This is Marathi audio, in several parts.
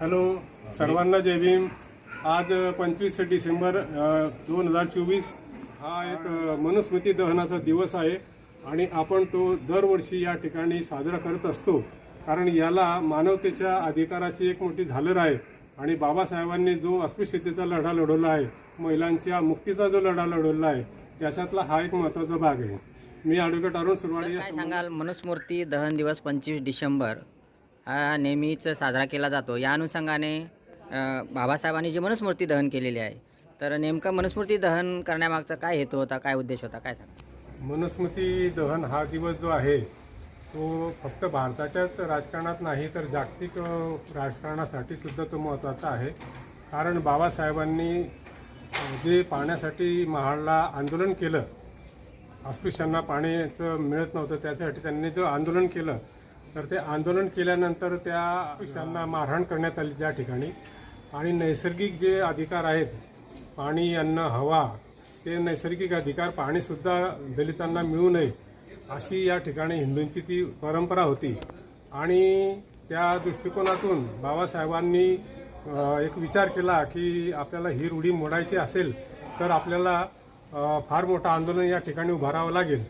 हॅलो सर्वांना जय भीम. आज पंचवीस डिसेंबर दोन हजार चोवीस हा एक मनुस्मृती दहनाचा दिवस आहे आणि आपण तो दरवर्षी या ठिकाणी साजरा करत असतो. कारण याला मानवतेच्या अधिकाराची एक मोठी झालर आहे आणि बाबासाहेबांनी जो अस्पृश्यतेचा लढा लढवला आहे महिलांच्या मुक्तीचा जो लढा लढवला आहे त्याच्यातला हा एक महत्त्वाचा भाग आहे. मी ॲडव्होकेट अरुण सुरवाडी सांगाल? मनुस्मृती दहन दिवस पंचवीस डिसेंबर. हा नेहमीच साजरा केला जातो. या अनुषंगाने बाबासाहेबांनी जी मनुस्मृती दहन केलेली आहे तर नेमकं मनुस्मृती दहन करण्यामागचा काय हेतू होता काय उद्देश होता काय सांगा? मनुस्मृती दहन हा दिवस जो आहे तो फक्त भारताच्याच राजकारणात नाही तर जागतिक राजकारणासाठी सुद्धा तो महत्त्वाचा आहे. कारण बाबासाहेबांनी जे पाण्यासाठी महाडला आंदोलन केलं अस्पृश्यांना पाण्याचं मिळत नव्हतं त्यासाठी त्यांनी जो आंदोलन केलं तर ते आंदोलन केल्यानंतर त्या त्यांना मारहाण करण्यात आली त्या ठिकाणी. आणि नैसर्गिक जे अधिकार आहेत पाणी अन्न हवा ते नैसर्गिक अधिकार पाणीसुद्धा दलितांना मिळू नये अशी या ठिकाणी हिंदूंची ती परंपरा होती. आणि त्या दृष्टिकोनातून बाबासाहेबांनी एक विचार केला की आपल्याला ही रूढी मोडायची असेल तर आपल्याला फार मोठं आंदोलन या ठिकाणी उभारावं लागेल.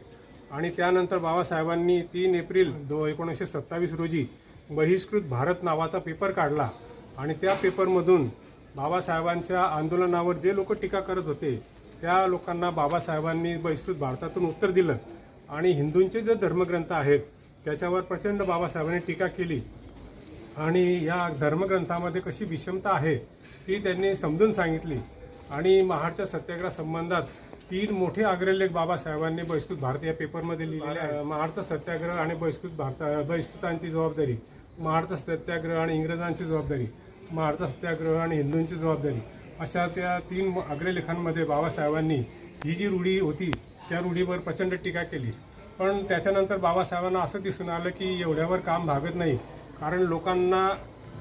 आणि त्यानंतर बाबासाहेबांनी तीन एप्रिल दो एकोणीसशे सत्तावीस रोजी बहिष्कृत भारत नावाचा पेपर काढला. आणि त्या पेपरमधून बाबासाहेबांच्या आंदोलनावर जे लोक टीका करत होते त्या लोकांना बाबासाहेबांनी बहिष्कृत भारतातून उत्तर दिलं. आणि हिंदूंचे जे धर्मग्रंथ आहेत त्याच्यावर प्रचंड बाबासाहेबांनी टीका केली. आणि या धर्मग्रंथामध्ये कशी विषमता आहे ती त्यांनी समजून सांगितली. आणि महाडच्या सत्याग्रह संबंधात तीन मोठे अग्रलेख बाबासाहेबांनी बहिष्कृत भारत या पेपरमध्ये लिहिलेले आहे महाडचा सत्याग्रह आणि बहिष्कृत भारत बहिष्कृतांची जबाबदारी. महाडचा सत्याग्रह आणि इंग्रजांची जबाबदारी. महाडचा सत्याग्रह आणि हिंदूंची जबाबदारी. अशा त्या तीन अग्रलेखांमध्ये बाबासाहेबांनी ही जी रूढी होती त्या रूढीवर प्रचंड टीका केली. पण त्याच्यानंतर बाबासाहेबांना असं दिसून आलं की एवढ्यावर काम भागत नाही. कारण लोकांना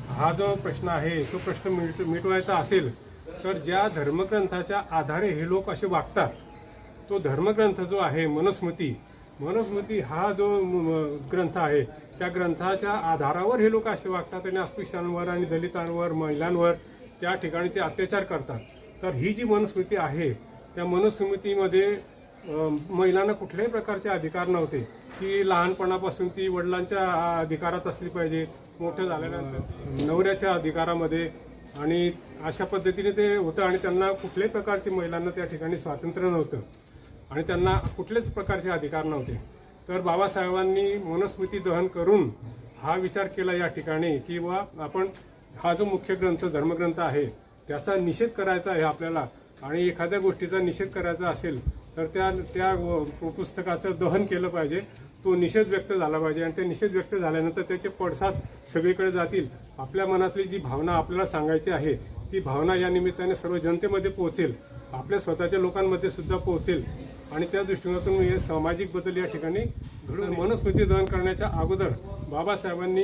हा जो प्रश्न आहे तो प्रश्न मिट मिटवायचा असेल तर ज्या धर्मग्रंथाच्या आधारे हे लोक असे वागतात तो धर्मग्रंथ जो आहे मनुस्मृती मनुस्मृती हा जो ग्रंथ आहे त्या ग्रंथाच्या आधारावर हे लोक असे वागतात आणि अस्पृश्यांवर आणि दलितांवर महिलांवर त्या ठिकाणी ते अत्याचार करतात. तर ही जी मनुस्मृती आहे त्या मनुस्मृतीमध्ये महिलांना कुठल्याही प्रकारचे अधिकार नव्हते. ती लहानपणापासून ती वडिलांच्या अधिकारात असली पाहिजे मोठं झाल्यानंतर नवऱ्याच्या अधिकारामध्ये आणि अशा पद्धतीने ते होतं आणि त्यांना कुठल्याही प्रकारची महिलांना त्या ठिकाणी स्वातंत्र्य नव्हतं आणि त्यांना कुठलेच प्रकारचे अधिकार नव्हते. तर बाबासाहेबांनी मनुस्मृती दहन करून हा विचार केला या ठिकाणी की बा आपण हा जो मुख्य ग्रंथ धर्मग्रंथ आहे त्याचा निषेध करायचा आहे आपल्याला आणि एखाद्या गोष्टीचा निषेध करायचा असेल तर त्या त्या व- पुस्तकाचं दहन केलं पाहिजे. तो निषेध व्यक्त झाला पाहिजे आणि ते निषेध व्यक्त झाल्यानंतर त्याचे पडसाद सगळीकडे जातील. आपल्या मनातली जी भावना आपल्याला सांगायची आहे ती भावना या निमित्ताने सर्व जनतेमध्ये पोहोचेल. आपल्या स्वतःच्या लोकांमध्ये सुद्धा पोहोचेल. आणि त्या दृष्टिकोनातून हे सामाजिक बदल या ठिकाणी घडून मनुस्मृती दहन करण्याच्या अगोदर बाबासाहेबांनी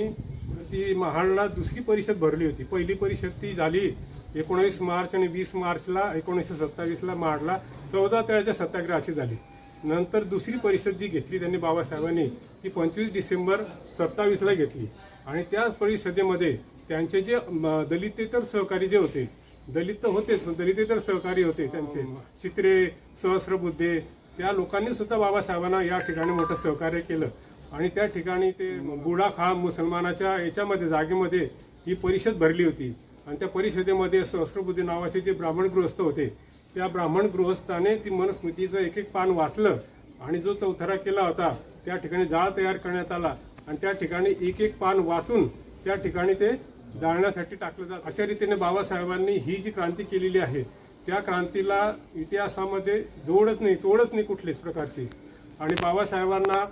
ती महाडला दुसरी परिषद भरली होती. पहिली परिषद ती झाली एकोणावीस मार्च आणि वीस मार्चला एकोणीसशे सत्तावीसला महाडला चौदा तळ्याच्या सत्याग्रहाची झाली. नंतर दुसरी परिषद जी घेतली त्यांनी बाबासाहेबांनी ती पंचवीस डिसेंबर सत्तावीसला घेतली. आणि त्या परिषदेमध्ये त्यांचे जे दलितेतर सहकारी जे होते दलित तर होतेच पण दलितेतर सहकारी होते त्यांचे. चित्रे सहस्रबुद्धे त्या लोकांनी सुद्धा बाबासाहेबांना या ठिकाणी मोठं सहकार्य केलं. आणि त्या ठिकाणी ते बुडाखाम मुसलमानाच्या याच्यामध्ये जागेमध्ये ही परिषद भरली होती. आणि त्या परिषदेमध्ये सहस्रबुद्धी नावाचे जे ब्राह्मण गृहस्थ होते त्या ब्राह्मण गृहस्थाने ती मनस्मृतीचं एक एक पान वाचलं आणि जो चौथरा केला होता त्या ठिकाणी जाळ तयार करण्यात आला आणि त्या ठिकाणी एक एक पान वाचून त्या ठिकाणी ते जाळण्यासाठी टाकलं जात. अशा रीतीने बाबासाहेबांनी ही जी क्रांती केलेली आहे त्या क्रांतीला इतिहासामध्ये जोडच नाही तोडच नाही कुठलीच प्रकारची. आणि बाबासाहेबांना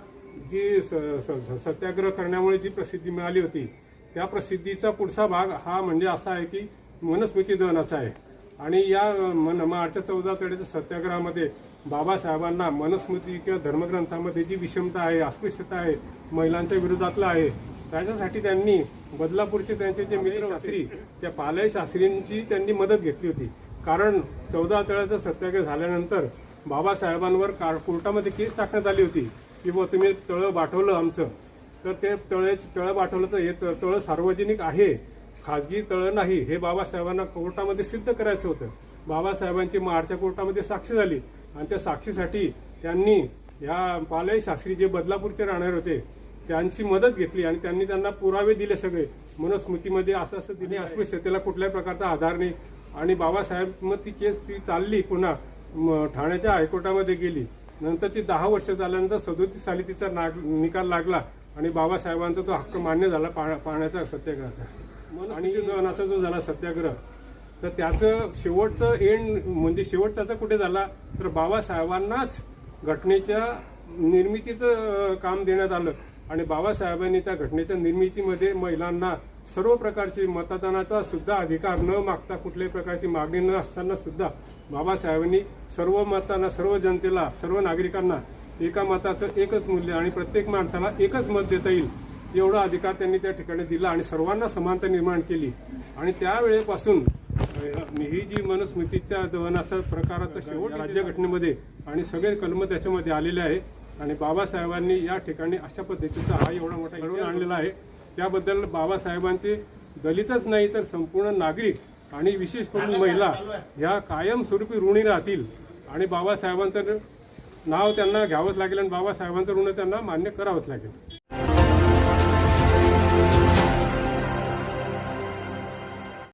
जी स- स- सत्याग्रह करण्यामुळे जी प्रसिद्धी मिळाली होती त्या प्रसिद्धीचा पुढचा भाग हा म्हणजे असा आहे की मनस्मिती दहन असा आहे. आणि या मन मार्चच्या चौदा तळ्याच्या सत्याग्रहामध्ये बाबासाहेबांना मनुस्मृती किंवा धर्मग्रंथामध्ये जी विषमता आहे अस्पृश्यता आहे महिलांच्या विरोधातलं आहे त्याच्यासाठी त्यांनी बदलापूरचे त्यांचे जे मित्र शास्त्री त्या पालय शास्त्रींची त्यांनी मदत घेतली होती. कारण चौदा तळ्याचा सत्याग्रह झाल्यानंतर बाबासाहेबांवर कार कोर्टामध्ये केस टाकण्यात आली होती की बुवा तुम्ही तळं बाठवलं आमचं. तर ते तळे तळं बाठवलं तर हे तळं सार्वजनिक आहे. खाजगी तळं नाही हे बाबासाहेबांना कोर्टामध्ये सिद्ध करायचं होतं. बाबासाहेबांची मारच्या कोर्टामध्ये साक्षी झाली. आणि त्या साक्षीसाठी त्यांनी ह्या पालय शास्त्री जे बदलापूरचे राहणार होते त्यांची मदत घेतली आणि त्यांनी त्यांना पुरावे दिले सगळे. मनुस्मृतीमध्ये असं असं तिने अस्पृश्यतेला कुठल्याही प्रकारचा आधार नाही. आणि बाबासाहेब मग ती केस ती चालली पुन्हा म, ठाण्याच्या हायकोर्टामध्ये गेली. नंतर ती दहा वर्ष झाल्यानंतर सदोतीस साली तिचा नाग निकाल लागला. आणि बाबासाहेबांचा तो हक्क मान्य झाला पा पाण्याचा सत्याग्रहाचा. आणि दहनाचा जो झाला सत्याग्रह तर त्याचं शेवटचं एंड म्हणजे शेवट त्याचा कुठे झाला? तर बाबासाहेबांनाच घटनेच्या निर्मितीचं काम देण्यात आलं. आणि बाबासाहेबांनी त्या घटनेच्या निर्मितीमध्ये महिलांना सर्व प्रकारची मतदानाचा सुद्धा अधिकार न मागता कुठल्याही प्रकारची मागणी न असताना सुद्धा बाबासाहेबांनी सर्व मतांना सर्व जनतेला सर्व नागरिकांना एका मताचं एकच मूल्य आणि प्रत्येक माणसाला एकच मत देता येईल. एवढा अधिकार त्यांनी त्या ठिकाणी दिला आणि सर्वांना समानता निर्माण केली. आणि त्यावेळेपासून ही जी मनुस्मृतीच्या दहनाचा प्रकाराचा शेवट राज्यघटनेमध्ये आणि सगळे कलम त्याच्यामध्ये आलेले आहे. आणि बाबासाहेबांनी या ठिकाणी अशा पद्धतीचा हा एवढा मोठा घडवून आणलेला आहे. त्याबद्दल बाबासाहेबांचे दलितच नाही तर संपूर्ण नागरिक आणि विशेष करून महिला ह्या कायमस्वरूपी ऋणी राहतील. आणि बाबासाहेबांचं नाव त्यांना घ्यावंच लागेल आणि बाबासाहेबांचं ऋण त्यांना मान्य करावंच लागेल.